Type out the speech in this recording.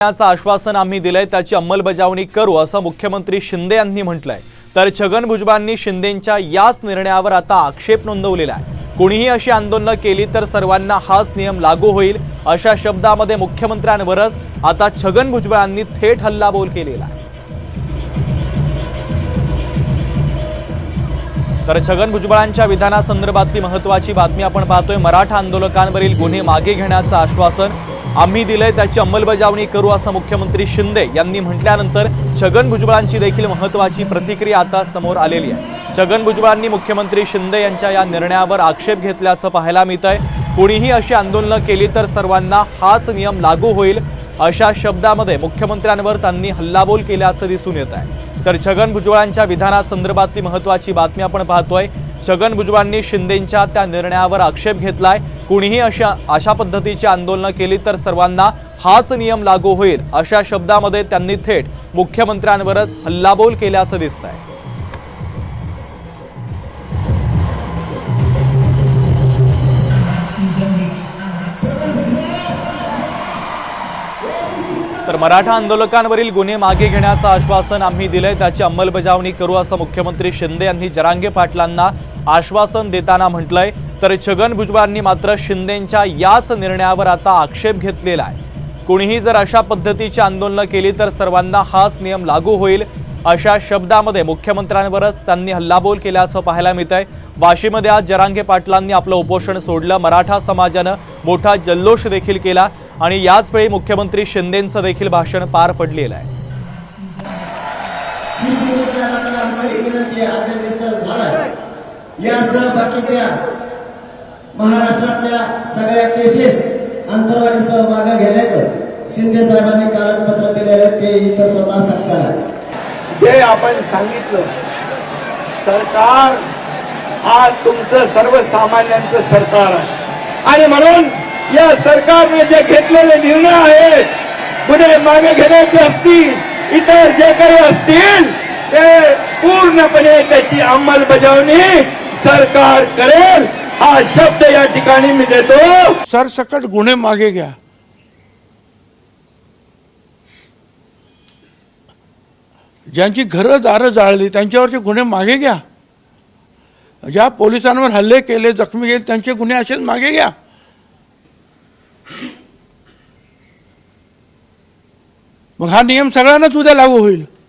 करण्याचं आश्वासन आम्ही दिलंय त्याची अंमलबजावणी करू असं मुख्यमंत्री शिंदे यांनी म्हटलंय. तर छगन भुजबळांनी शिंदेंच्या याच निर्णयावर आता आक्षेप नोंदवलेला आहे. कोणीही अशी आंदोलनं केली तर सर्वांना हाच नियम लागू होईल अशा शब्दामध्ये मुख्यमंत्र्यांवरच आता छगन भुजबळांनी थेट हल्लाबोल केलेला आहे. तर छगन भुजबळांच्या विधानासंदर्भातली महत्वाची बातमी आपण पाहतोय मराठा आंदोलकांवरील गुन्हे मागे घेण्याचं आश्वासन आम्ही दिलंय त्याची अंमलबजावणी करू असं मुख्यमंत्री शिंदे यांनी म्हटल्यानंतर छगन भुजबळांची देखील महत्वाची प्रतिक्रिया आता समोर आलेली आहे. छगन भुजबळांनी मुख्यमंत्री शिंदे यांच्या या निर्णयावर आक्षेप घेतल्याचं पाहायला मिळत आहे कोणीही अशी आंदोलनं केली तर सर्वांना हाच नियम लागू होईल अशा शब्दामध्ये मुख्यमंत्र्यांवर त्यांनी हल्लाबोल केल्याचं दिसून येत आहे. तर छगन भुजबळांच्या विधानासंदर्भातली महत्वाची बातमी आपण पाहतोय. छगन भुजबळांनी शिंदेंच्या त्या निर्णयावर आक्षेप घेतलाय. कुणीही अशा अशा पद्धतीची आंदोलनं केली तर सर्वांना हाच नियम लागू होईल अशा शब्दामध्ये त्यांनी थेट मुख्यमंत्र्यांवरच हल्लाबोल केल्याचं दिसत आहे तर मराठा आंदोलकांवरील गुन्हे मागे घेण्याचं आश्वासन आम्ही दिलंय त्याची अंमलबजावणी करू असं मुख्यमंत्री शिंदे यांनी जरांगे पाटलांना आश्वासन देताना म्हटलंय तर छगन भुजबळांनी मात्र शिंदेंच्या याच निर्णयावर आता आक्षेप घेतलेला आहे. कुणीही जर अशा पद्धतीची आंदोलनं केली तर सर्वांना हाच नियम लागू होईल अशा शब्दामध्ये मुख्यमंत्र्यांवरच त्यांनी हल्लाबोल केल्याचं पाहायला मिळत आहे वाशीमध्ये आज जरांगे पाटलांनी आपलं उपोषण सोडलं मराठा समाजानं मोठा जल्लोष देखील केला आणि याचवेळी मुख्यमंत्री शिंदेंचं देखील भाषण पार पडलेलं आहे. यासह बाकीच्या महाराष्ट्रातल्या सगळ्या केसेस अंतरवाडीसह मागे घेण्याचं शिंदे साहेबांनी कागदपत्र दिलेलं ते इथं स्वतः साक्षर आहे जे आपण सांगितलं सरकार हा तुमचं सर्वसामान्यांचं सरकार आहे. आणि म्हणून या सरकारने जे घेतलेले निर्णय आहेत गुन्हे मागे घेण्याचे असतील इतर जे काही असतील ते पूर्णपणे त्याची अंमलबजावणी सरकार करेल हा शब्द या ठिकाणी मी देतो. सरसकट गुन्हे मागे घ्या. ज्यांची घरं दारं जाळली त्यांच्यावरचे गुन्हे मागे घ्या. ज्या पोलिसांवर हल्ले केले जखमी केले त्यांचे गुन्हे असेच मागे घ्या. मग हा नियम सगळ्यांनाच उद्या लागू होईल.